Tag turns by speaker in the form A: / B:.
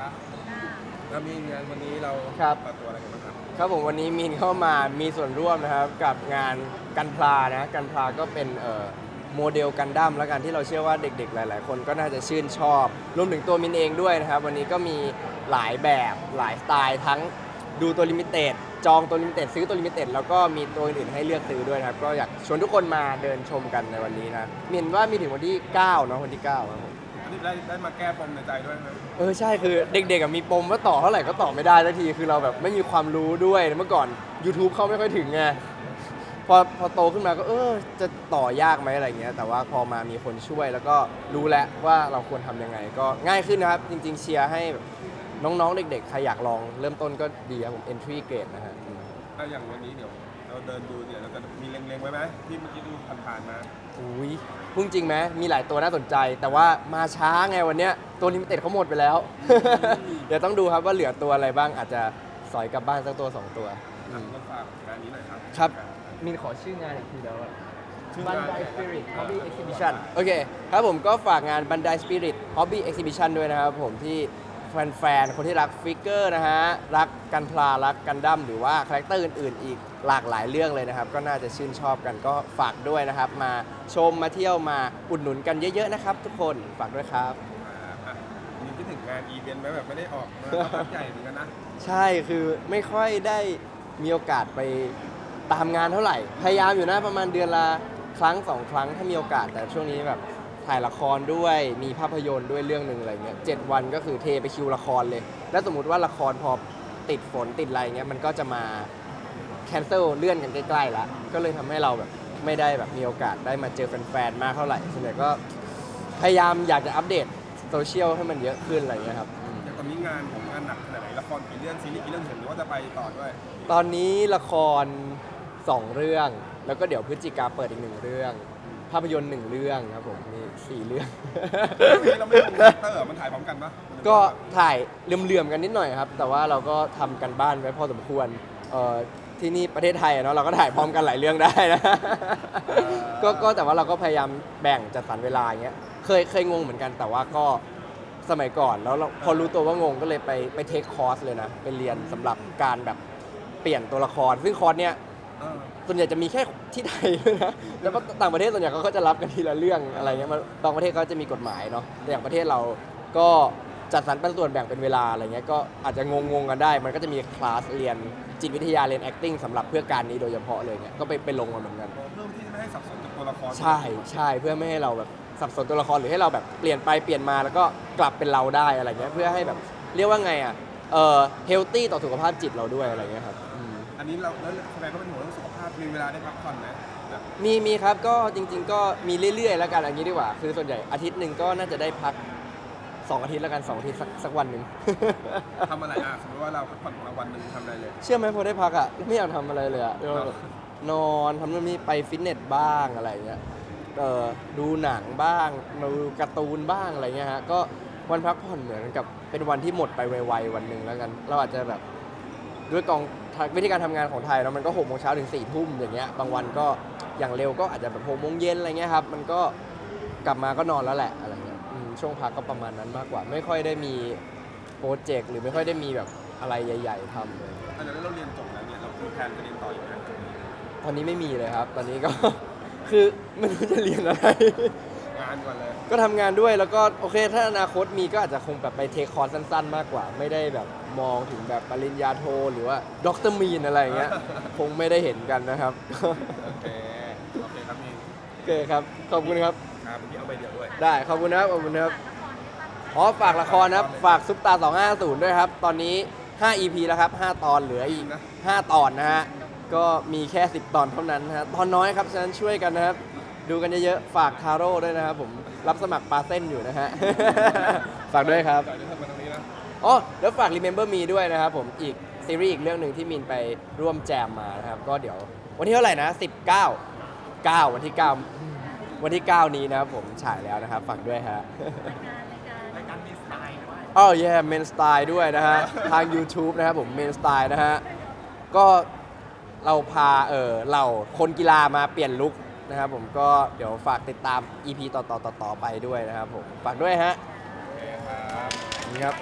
A: ละแล้วมีงานวันนี้เรา
B: ครับ
A: เปิดตัวอะไรกันบ้างครับ
B: ครับผมวันนี้มีนเข้ามามีส่วนร่วมนะครับกับงานกันพลานะกันพลาก็เป็นเอ่อโมเดลกันดั้มแล้วกันที่เราเชื่อว่าเด็กๆ หลายๆ คนก็น่าจะชื่นชอบ รวมถึงตัวมินเองด้วยนะครับ วันนี้ก็มีหลายแบบหลายสไตล์ทั้งดูตัวลิมิเต็ดจองตัวลิมิเต็ดซื้อตัวลิมิเต็ดแล้วก็มีตัวอื่นๆให้เลือกซื้อด้วยนะครับ ก็อยากชวนทุกคนมาเดินชมกันในวันนี้นะมินว่ามีถึงวันที่ 9 เนาะวันที่9ครับผม
A: อันนี้ ได้ได้มาแก้ปมในใจด้วยไหม
B: เออใช่คือเด็กๆอะมีปมว่าต่อเท่าไหร่ก็ต่อไม่ได้สักทีคือเราแบบไม่มีความรู้ด้วยเมื่อก่อน YouTube เข้าไม่ค่อยถึงไงพอพอโตขึ้นมาก็เออจะต่อยากไหมอะไรเงี้ยแต่ว่าพอมามีคนช่วยแล้วก็รู้แล้วว่าเราควรทำยังไง ก็ง่ายขึ้นนะครับ จริง ๆ เชียร์ให้แบบน้องๆเด็กๆ ใครอยากลองเริ่มต้นก็ดีครับผม entry grade นะฮะอืม
A: ถ้าอย่างวันนี้เดี๋ยว เราเดินดูเนี่ยเราจะมีเล็งๆไว้ไหมที่เมื่อกี้ดูผ่านๆมา
B: อุ้ยพุ่งจริงไหมมีหลายตัวน่าสนใจ แต่ว่ามาช้าไงวันเนี้ยตัวลิมิเต็ดเขาหมดไปแล้ว เดี๋ยวต้องดูครับว่าเหลือตัวอะไรบ้างอาจจะสอยกลับบ้านสักตัวสองตัว
A: อะก็ฝากงานนี้หน่อยครับ
B: ครับมินขอชื่องานอีกทีเดียวอะ
A: ชื่อ
B: บัน
A: งาน
B: ไดสปิริต Hobby Exhibition โอเค ครับผมก็ฝากงานบันไดสปิริต Hobby Exhibition ด้วยนะครับผมที่ แฟนๆ คนที่รักฟิกเกอร์นะฮะ รักกันพลา รักกันดั้มหรือว่าคาแรคเตอร์อื่นๆ อีกหลากหลายเรื่องเลยนะครับ ก็น่าจะชื่นชอบกันก็ฝากด้วยนะครับ มาชมมาเที่ยวมาอุดหนุนกันเยอะๆนะครับ ทุกคนฝากด้วยครับ
A: มีคิดถึงงานอีเวนต์ไหมแบบไม่ได้ออกมาก็พักใหญ่เหมือนกันนะ
B: ใช่คือไม่ค่อยได้มีโอกาสไปตามงานเท่าไหร่ พยายามอยู่นะประมาณเดือนละครั้งสองครั้งถ้ามีโอกาสแต่ช่วงนี้แบบ ถ่ายละครด้วยมีภาพยนตร์ด้วยเรื่องหนึ่งอะไรเงี้ยเจ็ดวันก็คือเทไปคิวละครเลย แล้วสมมติว่าละครพอติดฝนติดอะไรเงี้ยมันก็จะมาแคนเซิลเลื่อนกันใกล้ๆละก็เลยทำให้เราแบบไม่ได้แบบมีโอกาสได้มาเจอแฟนๆมากเท่าไหร่ส่วนใหญ่ก็พยายามอยากจะอัปเดตโซเชียลให้มันเยอะขึ้นอะไรเงี้ยครับอืม
A: อย่างตอนนี้งานของงานหนักขนาดไหนละครกี่เรื่องซีรีส์กี่เรื่องเห็นหรือว่าจะไปต่อด้วย
B: ตอนนี้ละคร2เรื่อง แล้วก็เดี๋ยวพฤศจิกาเปิดอีกหนึ่งเรื่อง ภาพยนตร์หนึ่งเรื่องครับผมมีสี่เรื่อง
A: วันนี้เราไม่ลงทวิตเตอร์มันถ่ายพร้อมกันปะ
B: ก็ถ่ายเหลื่อมๆกันนิดหน่อยครับ แต่ว่าเราก็ทำกันบ้านไว้พอสมควรเอ่อที่นี่ประเทศไทยอะเนาะเราก็ถ่ายพร้อมกันหลายเรื่องได้นะก็ก็แต่ว่าเราก็พยายามแบ่งจัดสรรเวลาอย่างเงี้ยเคยเคยงงเหมือนกันแต่ว่าก็สมัยก่อนแล้วเราพอรู้ตัวว่างงก็เลยไปไปเทคคอร์สเลยนะไปเรียนสำหรับการแบบเปลี่ยนตัวละคร ซึ่งคอร์สเนี้ย
A: เออ
B: ส่วนใหญ่จะมีแค่ ที่ไทยด้วยนะแล้วก็ต่างประเทศส่วนใหญ่เขาก็จะรับกันทีละเรื่องอะไรเงี้ยมันบางประเทศเขาจะมีกฎหมายเนาะแต่อย่างประเทศเราก็จัดสรรปันส่วนแบ่งเป็นเวลาอะไรเงี้ยก็อาจจะงงๆกันได้ มันก็จะมีคลาสเรียนจิตวิทยาเรียน acting สำหรับเพื่อการนี้โดยเฉพาะเลยเงี้ยก็ไปไปลงมาเหมือนกัน
A: เพิ่มที่จะไม่ให้สับสนกับตัวละคร
B: ใช่ใช่เพื่อไม่ให้เราแบบสับสนตัวละครหรือให้เราแบบเปลี่ยนไปเปลี่ยนมาแล้วก็กลับเป็นเราได้อะไรเงี้ยเพื่อให้แบบเรียกว่าไงอะเออเฮลตี้ต่อสุขภาพจิตเราด้วยอะไรเงี้ยครับอืม
A: อันนี้เราแล้วแสดงว่าเป็นห่วงเรื่องสุขภาพ มีเวลาได้พักผ่อนไหมแบบ
B: มีมีครับก็จริง ๆ ก็มีเรื่อยๆ แล้วกันอย่างนี้ดีกว่า คือส่วนใหญ่อาทิตย์หนึ่งก็น่าจะได้พัก2อาทิตย์แล้วกัน2อาทิตย์สักสักวันหนึ่ง
A: ทำอะไรอะสมมติว่าเราพักผ่อนของเราวันหนึ่งทำอะไรเลย
B: เชื่อไหมพอได้พักอะไม่อยากทำอะไรเลยอะเออแบบนอนทำนู่นนี่ไปฟิตเนสบ้างอะไรเงี้ยเออดูหนังบ้างดูการ์ตูนบ้างอะไรเงี้ยฮะก็วันพักผ่อนเหมือนกับเป็นวันที่หมดไปไวๆวันหนึ่งแล้วกัน เราอาจจะแบบด้วยกอง วิธีการทำงานของไทยเนาะมันก็หกโมงเช้าถึงสี่ทุ่มอย่างเงี้ยบางวันก็อย่างเร็วก็อาจจะแบบหกโมงเย็นอะไรเงี้ยครับมันก็กลับมาก็นอนแล้วแหละอะไรเงี้ยอืมช่วงพักก็ประมาณนั้นมากกว่า ไม่ค่อยได้มีโปรเจกต์หรือไม่ค่อยได้มีแบบอะไรใหญ่ ๆทำเลย
A: อันนั้นเราเรียนจบแล้วเนี่ยเรามีแผนจะเรียนต่ออยู่ไหม
B: ตอนนี้ไม่มีเลยครับ ตอนนี้ก็ คือไม่รู้จะเรียนอะไร
A: งานก่อนเลย
B: ก็ทำงานด้วยแล้วก็โอเค ถ้าอนาคตมีก็อาจจะคงแบบไปเทคคอร์สสั้น ๆ มากกว่า ไม่ได้แบบมองถึงแบบปริญญาโทหรือว่าด็อกเตอร์มีนอะไรอย่างเงี้ยคงไม่ได้เห็นกันนะครับ
A: โอเคโอเคครับนี่
B: โอเคครับขอบคุณครับ
A: ครับเมื่อกี้เอาไปเดียวด้วย
B: ได้ขอบคุณนะครับขอบคุณครับอ๋อฝากละครนะครับ ฝากซุปตา 250 ด้วยครับ ตอนนี้ 5 EP แล้วครับ 5 ตอนเหลืออีก5ตอนนะฮะ ก็มีแค่ 10 ตอนเท่านั้นนะฮะ ตอนน้อยครับ ฉะนั้นช่วยกันนะครับ ดูกันเยอะๆ ฝากทาโร่ด้วยนะครับผม รับสมัครปลาเส้นอยู่นะฮะ ฝากด้วยครับ
A: จ่ายด้วยเท่ามาตรงนี้นะ
B: อ๋อแล้วฝาก Remember Me ด้วยนะครับผม อีกซีรีส์อีกเรื่องหนึ่งที่มินไปร่วมแจมมานะครับ ก็เดี๋ยววันที่เท่าไหร่นะ 19 9 วันที่ 9 วันที่ 9 นี้นะครับผมฉายแล้วนะครับฝากด้วยฮะ
C: รายการมีสไตล์ด้วย
B: อ๋อแย่เมนสไตล์ด้วยนะฮะ ทาง YouTube นะครับผมเมนสไตล์นะฮะ ก็เราพาเออเราคนกีฬามาเปลี่ยนลุค นะครับผมก็เดี๋ยวฝากติดตาม EP ต่อๆต่อๆไปด้วยนะครับผมฝากด้วยฮะ
A: โอเคครับ
B: นี่ครับ